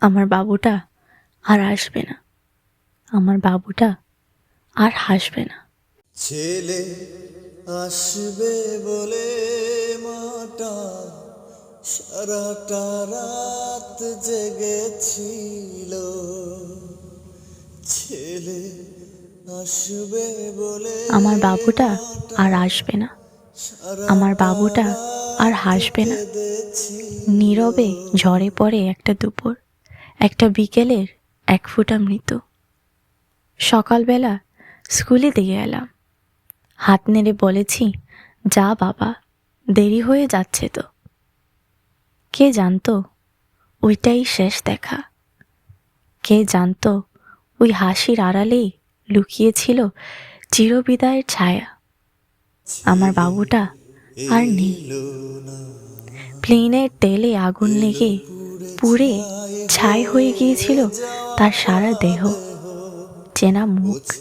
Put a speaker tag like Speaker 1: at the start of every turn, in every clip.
Speaker 1: আমার বাবুটা আর আসবে না। আমার বাবুটা আর হাসবে না।
Speaker 2: ছেলে আসবে বলে মাটা সারাটা রাত জেগেছিল। ছেলে আসবে বলে
Speaker 1: আমার বাবুটা আর আসবে না। আমার বাবুটা আর হাসবে না। নীরবে ঝরে পড়ে একটা দুপুর। একটা বিকেলের এক ফোঁটা মৃত সকালবেলা স্কুলে দিয়ে এলাম। হাত নেড়ে বলেছি, যা বাবা, দেরি হয়ে যাচ্ছে তো। কে জানতো, ওইটাই শেষ দেখা। কে জানতো, ওই হাসির আড়ালেই লুকিয়েছিল চিরবিদায়ের ছায়া। আমার বাবুটা আর নেই। প্লেনের তেলে আগুন লেগে পুড়ে ছাই হয়ে গিয়েছিল তার সারা দেহ। চেনা মুখ,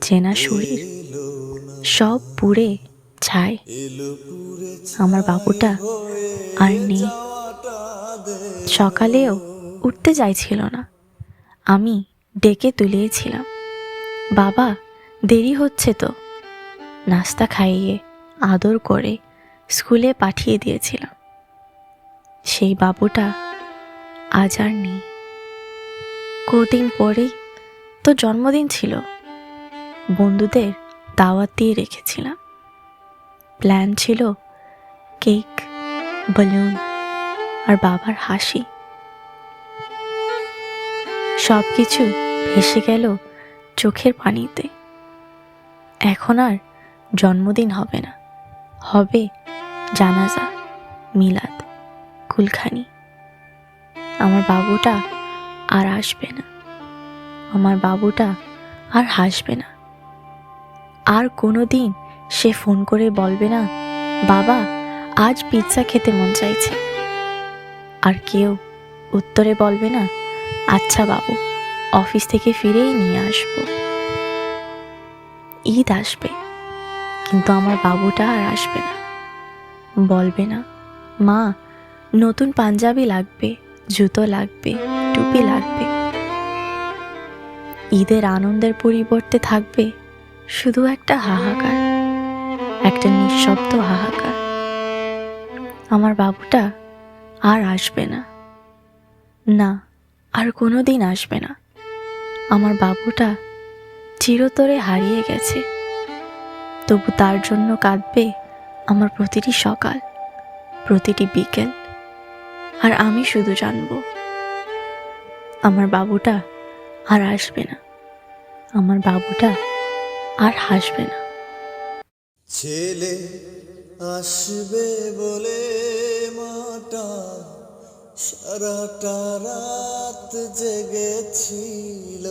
Speaker 1: চেনা শরীর, সব পুড়ে ছাই। আমার বাবুটা আর নেই। সকালেও উঠতে চাইছিল না। আমি ডেকে তুলিয়েছিলাম বাবা, দেরি হচ্ছে তো। নাস্তা খাইয়ে আদর করে স্কুলে পাঠিয়ে দিয়েছিলাম। সেই বাবুটা আজ আর নেই। কদিন পরেই তো জন্মদিন ছিল। বন্ধুদের দাওয়াত দিয়ে রেখেছিলাম। প্ল্যান ছিল কেক, বেলুন আর বাবার হাসি। সব কিছু ভেসে গেল চোখের পানিতে। এখন আর জন্মদিন হবে না। হবে জানাজা, মিলাদ, কুলখানি। আমার বাবুটা আর আসবে না। আমার বাবুটা আর হাসবে না। আর কোনো দিন সে ফোন করে বলবে না, বাবা, আজ পিৎজা খেতে মন চাইছে। আর কেউ উত্তরে বলবে না আচ্ছা বাবু, অফিস থেকে ফিরেই নিয়ে আসব। ঈদ আসবে, কিন্তু আমার বাবুটা আর আসবে না। বলবে না, মা, নতুন পাঞ্জাবি লাগবে। জুতো লাগবে, টুপি লাগবে। ঈদের আনন্দের পরিবর্তে থাকবে শুধু একটা হাহাকার, একটা নিঃশব্দ হাহাকার। আমার বাবুটা আর আসবে না। না, আর কোনো দিন আসবে না। আমার বাবুটা চিরতরে হারিয়ে গেছে। তবু তার জন্য কাঁদবে আমার প্রতিটি সকাল, প্রতিটি বিকেল। আর আমি শুধু জানব, আমার বাবুটা আর আসবে না। আমার বাবুটা আর হাসবে না।
Speaker 2: ছেলে আসবে বলে মাটা, সারাটা রাত জেগেছিল।